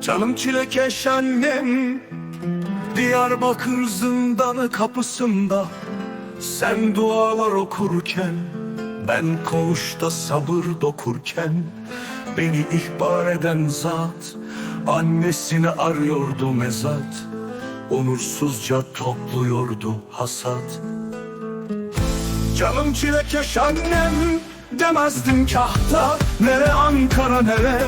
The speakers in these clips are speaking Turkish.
Canım çilekeş annem Diyarbakır zindanı kapısında. Sen dualar okurken Ben koğuşta sabır dokurken Beni ihbar eden zat Annesini arıyordu mezat. Onursuzca topluyordu hasat. Canım çilekeş annem Demezdim kahta. Nere Ankara nere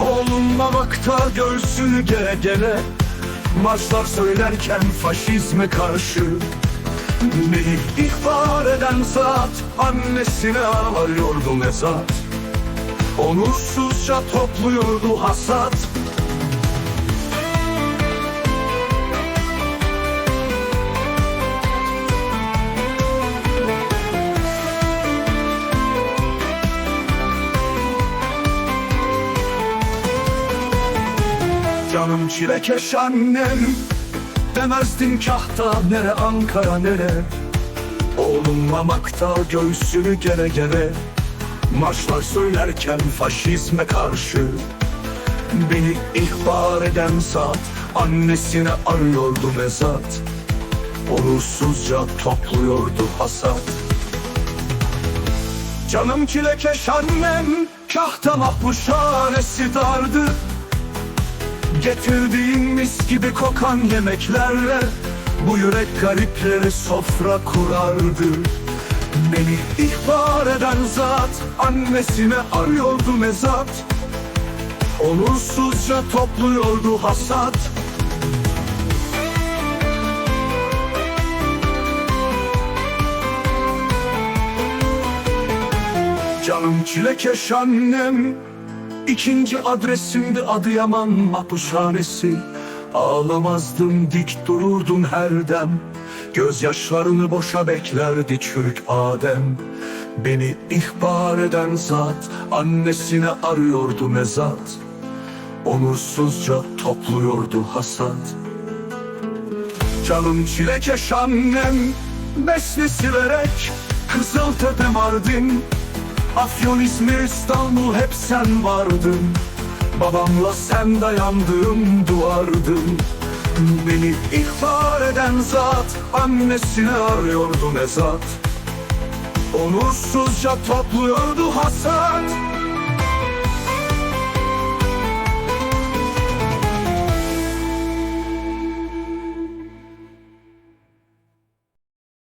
Oğlumla vakta göğsünü gere gere Maçlar söylerken faşizme karşı. Beni ihbar eden zat Annesine arıyordu mezat. Onursuzca topluyordu hasat Canım çilekeş annem. Demezdim kahta nere Ankara nere? Oğlum mamakta göğsünü gere gere. Marşlar söylerken faşizme karşı. Beni ihbar eden zat Annesini arıyordu mezat. Onursuzca topluyordu hasat. Canım çilekeş annem Kahta mahpuşhanesi dardı Getirdiğin mis gibi kokan yemeklerle Bu yürek garipleri sofra kurardı. Beni ihbar eden zat Annesine arıyordu mezat. Onursuzca topluyordu hasat. Canım çilekeş annem İkinci adresimdi Adıyaman mahpushanesi. Ağlamazdım dik dururdun her dem. Gözyaşlarını boşa beklerdi çürük Adem. Beni ihbar eden zat Annesine arıyordu mezat. Onursuzca topluyordu hasat. Canım çilekeş annem Besli silerek Kızıltepe Mardin Afyon, İzmir, İstanbul hep sen vardın. Babamla sen dayandığım duvardın Beni ihbar eden zat Annesini arıyordu mezat. Onursuzca topluyordu hasat